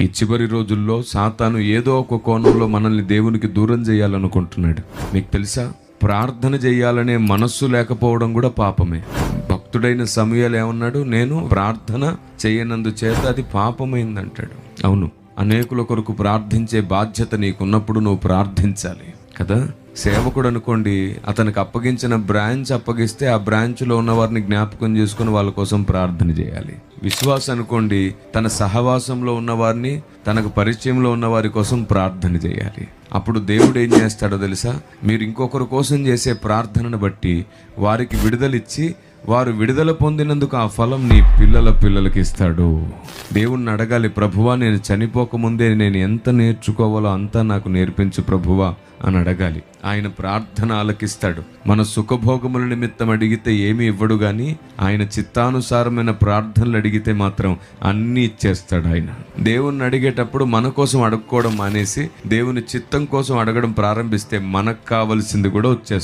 ఈ చివరి రోజుల్లో సాతాను ఏదో ఒక కోణంలో మనల్ని దేవునికి దూరం చేయాలనుకుంటున్నాడు. మీకు తెలుసా? ప్రార్థన చేయాలనే మనస్సు లేకపోవడం కూడా పాపమే. భక్తుడైన సమయాలు ఏమన్నాడు? నేను ప్రార్థన చేయనందు చేత అది పాపమైందంటాడు. అవును అనేకుల కొరకు ప్రార్థించే బాధ్యత నీకున్నప్పుడు నువ్వు ప్రార్థించాలి కదా? సేవకుడు అనుకోండి అతనికి అప్పగించిన బ్రాంచ్ అప్పగిస్తే ఆ బ్రాంచ్లో ఉన్న వారిని జ్ఞాపకం చేసుకుని వాళ్ళ కోసం ప్రార్థన చేయాలి. విశ్వాస అనుకోండి తన సహవాసంలో ఉన్న వారిని తనకు పరిచయంలో ఉన్న వారి కోసం ప్రార్థన చేయాలి. అప్పుడు దేవుడు ఏం చేస్తాడో తెలుసా? మీరు ఇంకొకరి కోసం చేసే ప్రార్థనను బట్టి వారికి విడుదలిచ్చి వారు విడుదల పొందినందుకు ఆ ఫలం నీ పిల్లల పిల్లలకి ఇస్తాడు. దేవుణ్ణి అడగాలి ప్రభువా నేను చనిపోకముందే నేను ఎంత నేర్చుకోవాలో అంతా నాకు నేర్పించు ప్రభువా అని అడగాలి. ఆయన ప్రార్థన ఆలకిస్తాడు మన సుఖభోగముల నిమిత్తం అడిగితే ఏమి ఇవ్వడు కానీ ఆయన చిత్తానుసారమైన ప్రార్థనలు అడిగితే మాత్రం అన్నీ ఇచ్చేస్తాడు ఆయన. దేవుణ్ణి అడిగేటప్పుడు మన కోసం అడుక్కోవడం మానేసి దేవుని చిత్తం కోసం అడగడం ప్రారంభిస్తే మనకు కావలసింది కూడా వచ్చేస్తుంది.